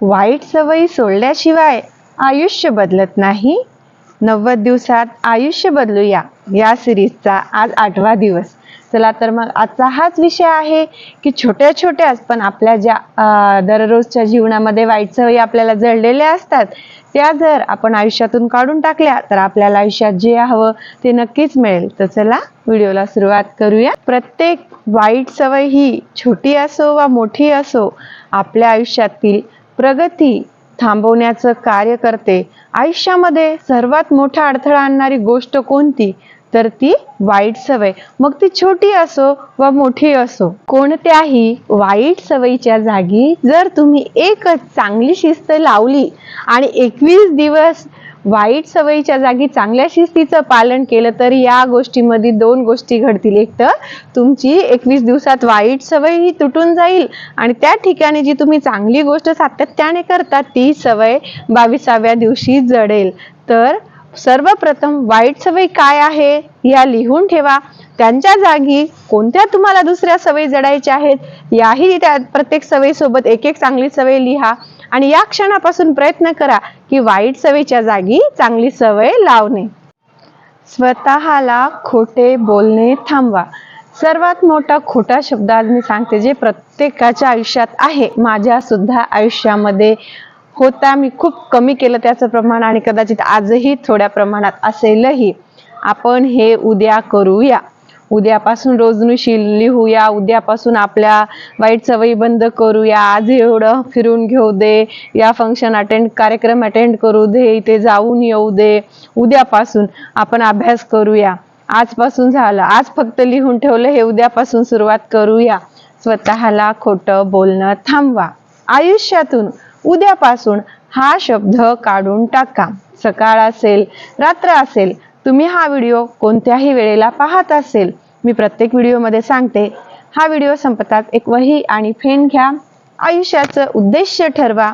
वाईट सवयी सोडल्याशिवाय आयुष्य बदलत नाही. नव्वद दिवसात आयुष्य बदलूया या सिरीजचा आज आठवा दिवस. चला तर मग आजचा हाच विषय आहे की छोट्या छोट्याच पण आपल्या ज्या दररोजच्या जीवनामध्ये वाईट सवयी आपल्याला जळलेल्या असतात त्या जर आपण आयुष्यातून काढून टाकल्या तर आपल्याला आयुष्यात जे हवं ते नक्कीच मिळेल. तर चला व्हिडिओला सुरुवात करूया. प्रत्येक वाईट सवय ही छोटी असो वा मोठी असो आपल्या आयुष्यातील प्रगती थांबवण्याचं कार्य करते. आयुष्यामध्ये सर्वात मोठा अडथळा आणणारी गोष्ट कोणती? तर ती वाईट सवय. मग ती छोटी असो व मोठी असो कोणत्याही वाईट सवयीच्या जागी जर तुम्ही एकच चांगली शिस्त लावली आणि एकवीस दिवस वाईट सवयीच्या जागी चांगल्या शिस्तीचं पालन केलं तर या गोष्टीमध्ये दोन गोष्टी घडतील. एक तर तुमची एकवीस दिवसात वाईट सवय ही तुटून जाईल आणि त्या ठिकाणी जी तुम्ही चांगली गोष्ट सातत्याने करता ती सवय बावीसाव्या दिवशी जडेल. तर सर्वप्रथम वाईट सवय काय आहे या लिहून ठेवा. त्यांच्या जागी कोणत्या तुम्हाला दुसऱ्या सवयी जडायच्या आहेत याही त्या प्रत्येक सवयीसोबत एक एक चांगली सवय लिहा आणि या क्षणापासून प्रयत्न करा की वाईट सवयीच्या जागी चांगली सवय लावणे. स्वतःला खोटे बोलणे थांबवा. सर्वात मोठा खोटा शब्द आज मी सांगते जे प्रत्येकाच्या आयुष्यात आहे. माझ्या सुद्धा आयुष्यामध्ये होता. मी खूप कमी केलं त्याचं प्रमाण आणि कदाचित आजही थोड्या प्रमाणात असेलही. आपण हे उद्या करूया. उद्यापासून रोजनुशी लिहूया उद्यापासून आपल्या वाईट सवयी बंद करूया आज एवढं फिरून घेऊ दे या फंक्शन अटेंड कार्यक्रम अटेंड करू दे इथे जाऊन येऊ दे. उद्यापासून आपण अभ्यास करूया. आजपासून झालं. आज फक्त लिहून ठेवलं हे उद्यापासून सुरुवात करूया. स्वतःला खोटं बोलणं थांबवा. आयुष्यातून उद्यापासून हा शब्द काढून टाका. सकाळ असेल रात्र असेल तुम्ही हा व्हिडिओ कोणत्याही वेळेला पाहत असेल मी प्रत्येक व्हिडिओमध्ये सांगते हा व्हिडिओ संपतात एक वही आणि फेन घ्या. आयुष्याचं उद्देश ठरवा.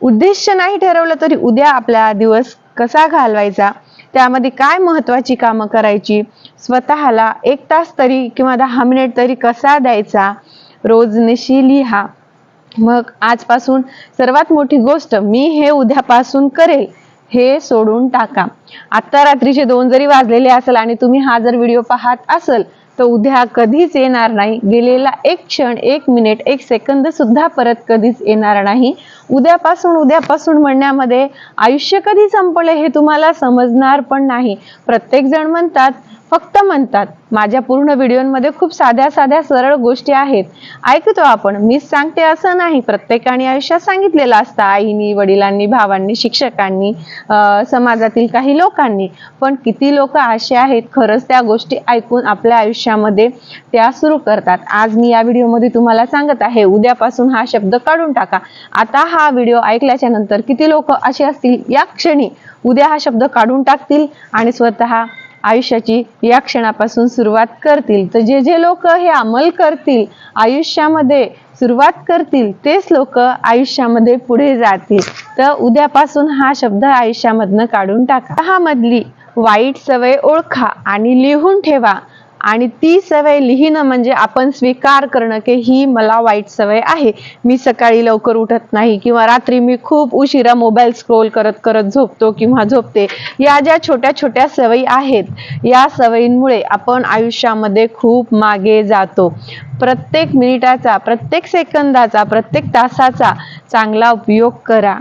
उद्देश नाही ठरवलं तरी उद्या आपला दिवस कसा घालवायचा? त्यामध्ये काय महत्वाची कामं करायची? स्वतःला एक तास तरी किंवा दहा मिनिट तरी कसा द्यायचा? रोजनिशी लिहा. मग आजपासून सर्वात मोठी गोष्ट मी हे उद्यापासून करेल. हे सोडून टाका. आता रात्रीचे दोन जरी वाजलेले असेल आणि तुम्ही हा जर व्हिडिओ पाहत असेल तर उद्या कधीच येणार नाही. गेलेला एक क्षण एक मिनिट एक सेकंद सुद्धा परत कधीच येणार नाही. उद्यापासून उद्यापासून म्हणण्यामध्ये आयुष्य कधी संपले हे तुम्हाला समजणार पण नाही. प्रत्येक जण म्हणतात फक्त म्हणतात. माझ्या पूर्ण व्हिडिओमध्ये खूप साध्या साध्या सरळ गोष्टी आहेत. ऐकतो आपण. मीच सांगते असं नाही. प्रत्येकाने आयुष्यात सांगितलेलं असतं. आईनी वडिलांनी भावांनी शिक्षकांनी समाजातील काही लोकांनी. पण किती लोक असे आहेत खरंच त्या गोष्टी ऐकून आपल्या आयुष्यामध्ये त्या सुरू करतात. आज मी या व्हिडिओमध्ये तुम्हाला सांगत आहे उद्यापासून हा शब्द काढून टाका. आता हा व्हिडिओ ऐकल्याच्या नंतर किती लोक असे असतील? या क्षणी उद्या हा शब्द काढून टाकतील आणि स्वतः आयुष्याची या क्षणापासून सुरुवात करतील. तर जे जे लोक हे अंमल करतील आयुष्यामध्ये सुरुवात करतील तेच लोक आयुष्यामध्ये पुढे जातील. तर उद्यापासून हा शब्द आयुष्यामधनं काढून टाका. हा मधली वाईट सवय ओळखा आणि लिहून ठेवा. आणि ती सवय लिहिणं म्हणजे आपण स्वीकार करणं की ही मला वाईट सवय आहे. मी सकाळी लवकर उठत नाही किंवा रात्री मी खूप उशिरा मोबाईल स्क्रोल करत करत झोपतो किंवा झोपते. या ज्या छोट्या छोट्या सवयी आहेत या सवयींमुळे आपण आयुष्यामध्ये खूप मागे जातो. प्रत्येक मिनिटाचा प्रत्येक सेकंदाचा प्रत्येक तासाचा चांगला उपयोग करा.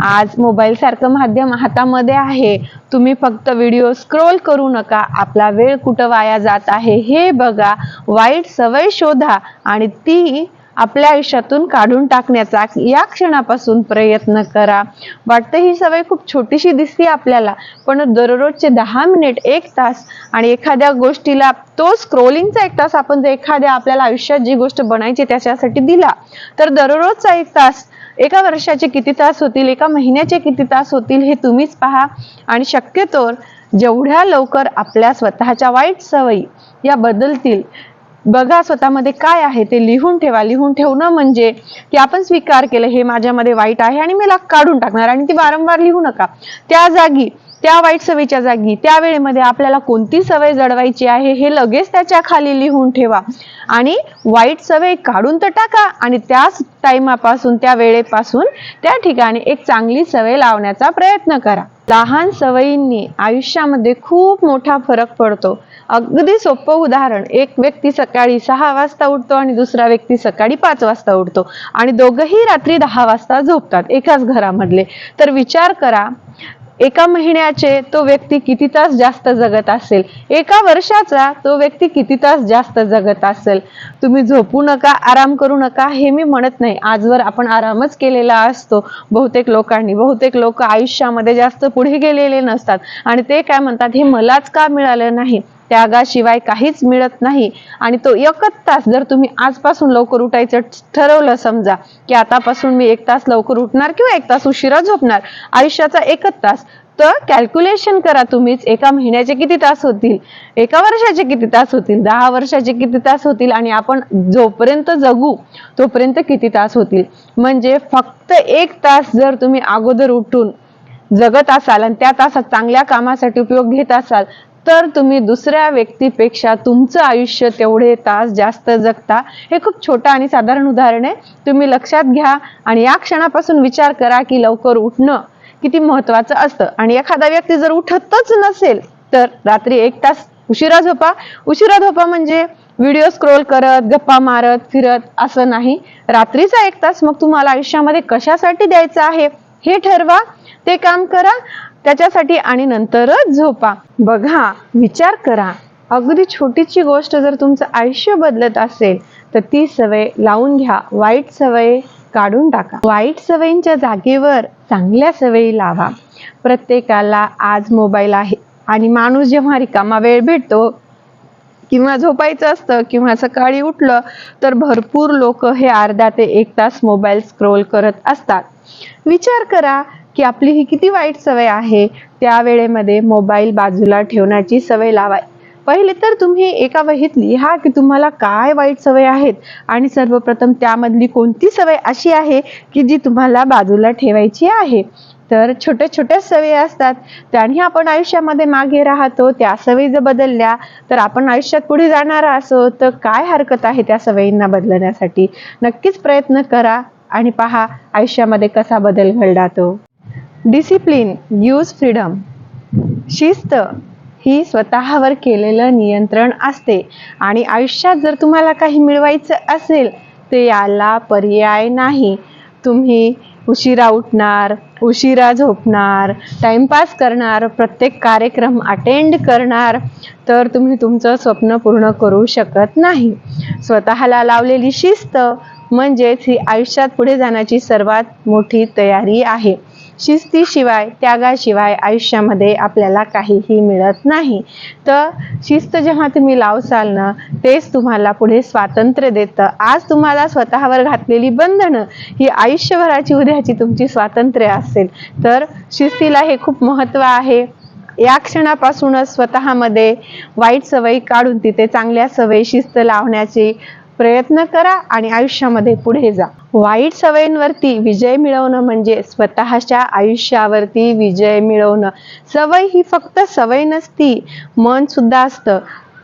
आज मोबाईलसारखं माध्यम हातामध्ये आहे. तुम्ही फक्त व्हिडिओ स्क्रोल करू नका. आपला वेळ कुठं वाया जात आहे हे बघा. वाईट सवय शोधा आणि ती आपल्या आयुष्यातून काढून टाकण्याचा या क्षणापासून प्रयत्न करा. वाटतं ही सवय खूप छोटीशी दिसते आपल्याला पण दररोजचे दहा मिनिट एक तास आणि एखाद्या गोष्टीला तो स्क्रोलिंगचा एक तास आपण जर एखाद्या आपल्याला आयुष्यात जी गोष्ट बनायची त्याच्यासाठी दिला तर दररोजचा एक तास एका वर्षाचे किती तास होतील एका महिन्याचे किती तास होतील हे तुम्हीच पहा. आणि शक्यतो जेवढ्या लवकर आपल्या स्वतःच्या वाईट सवयी या बदलतील बघा स्वतःमध्ये काय आहे ते लिहून ठेवा. लिहून ठेवणं म्हणजे की आपण स्वीकार केलं हे माझ्यामध्ये वाईट आहे आणि मला काढून टाकणार आणि ती वारंवार लिहू नका. त्या जागी त्या वाईट सवयीच्या जागी त्या वेळेमध्ये आपल्याला कोणती सवय जडवायची आहे हे लगेच त्याच्याखाली लिहून ठेवा. आणि वाईट सवय काढून तर टाका आणि त्याच टाइमापासून त्या वेळेपासून त्या ठिकाणी एक चांगली सवय लावण्याचा प्रयत्न करा. लहान सवयींनी आयुष्यामध्ये खूप मोठा फरक पडतो. अगदी सोपं उदाहरण एक व्यक्ती सकाळी सहा वाजता उठतो आणि दुसरा व्यक्ती सकाळी पाच वाजता उठतो. आणि दोघंही रात्री दहा वाजता झोपतात एकाच घरामधले. तर विचार करा एका महिन्याचे तो व्यक्ती किती तास जास्त जगत असेल? एका वर्षाचा तो व्यक्ती किती तास जास्त जगत असेल? तुम्ही झोपू नका आराम करू नका हे मी म्हणत नाही. आजवर आपण आरामच केलेला असतो. बहुतेक लोकांनी बहुतेक लोक आयुष्यामध्ये जास्त पुढे गेलेले नसतात. आणि ते काय म्हणतात हे मलाच का मिळालं नाही? त्यागाशिवाय काहीच मिळत नाही. आणि तो एकच तास जर तुम्ही आजपासून लवकर उठायचं ठरवलं समजा की आतापासून मी एक तास लवकर उठणार किंवा एक तास उशिरा झोपणार आयुष्याचा एकच तास तर कॅल्क्युलेशन करा तुम्हीच एका महिन्याचे किती तास होतील? एका वर्षाचे किती तास होतील? दहा वर्षाचे किती तास होतील? आणि आपण जोपर्यंत जगू तोपर्यंत किती तास होतील? म्हणजे फक्त एक तास जर तुम्ही अगोदर उठून जगत असाल आणि त्या तासात चांगल्या कामासाठी उपयोग घेत असाल तर तुम्ही दुसऱ्या व्यक्तीपेक्षा तुमचं आयुष्य तेवढे तास जास्त जगता. हे खूप छोटं आणि साधारण उदाहरण आहे. तुम्ही लक्षात घ्या आणि या क्षणापासून विचार करा की लवकर उठणं किती महत्वाचं असतं. आणि एखादा व्यक्ती जर उठतच नसेल तर रात्री एक तास उशिरा झोपा. उशिरा झोपा म्हणजे व्हिडिओ स्क्रोल करत गप्पा मारत फिरत असं नाही. रात्रीचा एक तास मग तुम्हाला आयुष्यामध्ये कशासाठी द्यायचा आहे हे ठरवा. ते काम करा. त्याच्यासाठी आणि नंतरच झोपा. बघा विचार करा. अगदी छोटीची गोष्ट जर तुमचं आयुष्य बदलत असेल तर ती सवय लावून घ्या. वाईट सवय काढून टाका. वाईट सवयींच्या जागेवर चांगल्या सवयी लावा. प्रत्येकाला आज मोबाईल आहे आणि माणूस जेव्हा रिकामा वेळ भेटतो किंवा झोपायचं असतं किंवा सकाळी उठलं तर भरपूर लोक हे अर्धा ते एक तास मोबाईल स्क्रोल करत असतात. विचार करा की आपली ही किती वाईट सवय आहे त्या वेळेमध्ये मोबाईल बाजूला ठेवण्याची सवय लावाय. पहिले तर तुम्ही एका वहीत लिहा की तुम्हाला काय वाईट सवय आहेत आणि सर्वप्रथम त्यामधली कोणती सवय अशी आहे की जी तुम्हाला बाजूला ठेवायची आहे. तर छोट्या छोट्या सवयी असतात त्याने आपण आयुष्यामध्ये मागे राहतो त्या सवयी जर बदलल्या तर आपण आयुष्यात पुढे जाणार असो तर काय हरकत आहे त्या सवयींना बदलण्यासाठी? नक्कीच प्रयत्न करा आणि पहा आयुष्यामध्ये कसा बदल घडला तो. डिसिप्लिन यूज फ्रीडम शिस्त ही स्वतःवर केलेलं नियंत्रण असते. आणि आयुष्यात जर तुम्हाला काही मिळवायचं असेल तर याला पर्याय नाही. तुम्ही उशिरा उठणार उशिरा झोपणार टाइमपास करणार प्रत्येक कार्यक्रम अटेंड करणार तर तुम्ही तुमचं स्वप्न पूर्ण करू शकत नाही. स्वतःला लावलेली शिस्त म्हणजेच ही आयुष्यात पुढे जाण्याची सर्वात मोठी तयारी आहे. शिस्तीशिवाय त्यागाशिवाय आयुष्यामध्ये आपल्याला काहीही मिळत नाही. तर शिस्त जेव्हा तुम्ही लावसाल ना तेच तुम्हाला पुढे स्वातंत्र्य देतं. आज तुम्हाला स्वतःवर घातलेली बंधनं ही आयुष्यभराची उद्याची तुमची स्वातंत्र्य असेल. तर शिस्तीला हे खूप महत्त्व आहे. या क्षणापासूनच स्वतःमध्ये वाईट सवयी काढून तिथे चांगल्या सवयी शिस्त लावण्याची प्रयत्न करा आणि आयुष्यामध्ये पुढे जा. वाईट सवयींवरती विजय मिळवणं म्हणजे स्वतःच्या आयुष्यावरती विजय मिळवणं. सवय ही फक्त सवय नसती मन सुद्धा असतं.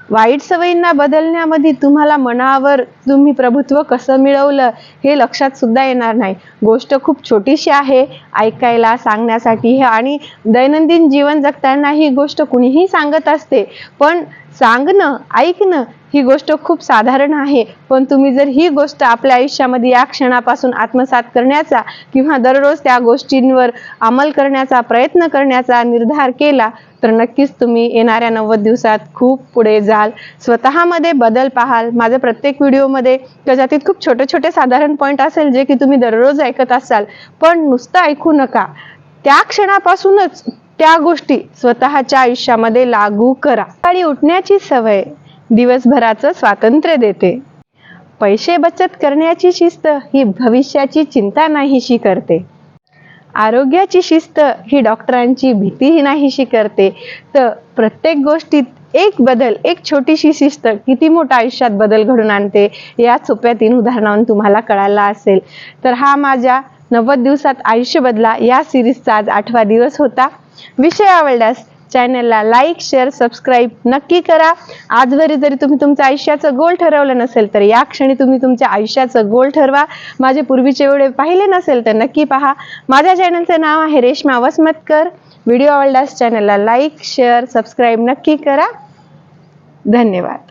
वाईट सवयींना बदलण्यामध्ये तुम्हाला मनावर तुम्ही प्रभुत्व कसं मिळवलं हे लक्षात सुद्धा येणार नाही. गोष्ट खूप छोटीशी आहे ऐकायला सांगण्यासाठी. हे आणि दैनंदिन जीवन जगताना ही गोष्ट कुणीही सांगत असते पण सांगणं ऐकणं ही गोष्ट खूप साधारण आहे. पण तुम्ही जर ही गोष्ट आपल्या आयुष्यामध्ये या क्षणापासून आत्मसात करण्याचा किंवा दररोज त्या गोष्टींवर अंमल करण्याचा प्रयत्न करण्याचा निर्धार केला तर नक्कीच तुम्ही येणाऱ्या नव्वद दिवसात खूप पुढे जाल. स्वतःमध्ये बदल पाहाल. माझ्या प्रत्येक व्हिडिओमध्ये त्याच्यातील खूप छोटे छोटे साधारण पॉईंट असेल जे की तुम्ही दररोज ऐकत असाल. पण नुसतं ऐकू नका. त्या क्षणापासूनच त्या गोष्टी स्वतःच्या आयुष्यामध्ये लागू करा. सकाळी उठण्याची सवय दिवसभराचं स्वातंत्र्य देते. पैसे बचत करण्याची शिस्त ही भविष्याची चिंता नाहीशी करते. आरोग्याची शिस्त ही डॉक्टरांची भीतीही नाहीशी करते. तर प्रत्येक गोष्टीत एक बदल एक छोटीशी शिस्त किती मोठा आयुष्यात बदल घडून आणते या सोप्या तीन उदाहरणावरून तुम्हाला कळायला असेल. तर हा माझ्या नव्वद दिवसात आयुष्य बदला या सिरीजचा आज आठवा दिवस होता. विषय आवडल्यास चॅनलला लाईक शेअर सबस्क्राईब नक्की करा. आजवरी जरी तुम्ही तुमच्या आयुष्याचं गोल ठरवलं नसेल तर या क्षणी तुम्ही तुमच्या आयुष्याचं गोल ठरवा. माझे पूर्वीचे एवढे पाहिले नसेल तर नक्की पहा. माझ्या चॅनलचं नाव आहे रेश्मा वसमतकर. व्हिडिओ आवडल्यास चॅनलला लाईक शेअर सबस्क्राईब नक्की करा. धन्यवाद.